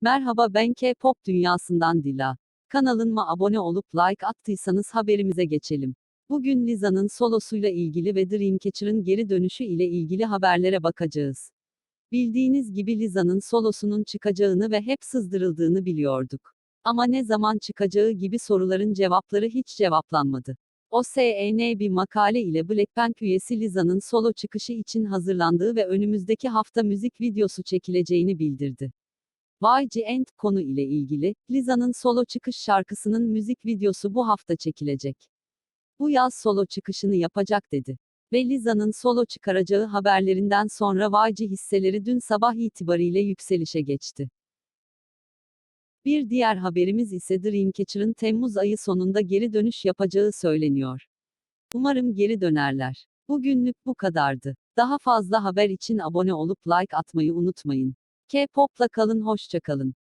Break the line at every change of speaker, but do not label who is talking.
Merhaba ben K-pop dünyasından Dila. Kanalıma abone olup like attıysanız haberimize geçelim. Bugün Liza'nın solosuyla ilgili ve Dreamcatcher'ın geri dönüşü ile ilgili haberlere bakacağız. Bildiğiniz gibi Liza'nın solosunun çıkacağını ve hep sızdırıldığını biliyorduk. Ama ne zaman çıkacağı gibi soruların cevapları hiç cevaplanmadı. OSN bir makale ile Blackpink üyesi Liza'nın solo çıkışı için hazırlandığı ve önümüzdeki hafta müzik videosu çekileceğini bildirdi. YG End konu ile ilgili, Liza'nın solo çıkış şarkısının müzik videosu bu hafta çekilecek. Bu yaz solo çıkışını yapacak dedi. Ve Liza'nın solo çıkaracağı haberlerinden sonra YG hisseleri dün sabah itibariyle yükselişe geçti. Bir diğer haberimiz ise Dreamcatcher'ın Temmuz ayı sonunda geri dönüş yapacağı söyleniyor. Umarım geri dönerler. Bugünlük bu kadardı. Daha fazla haber için abone olup like atmayı unutmayın. K-pop'la kalın hoşça kalın.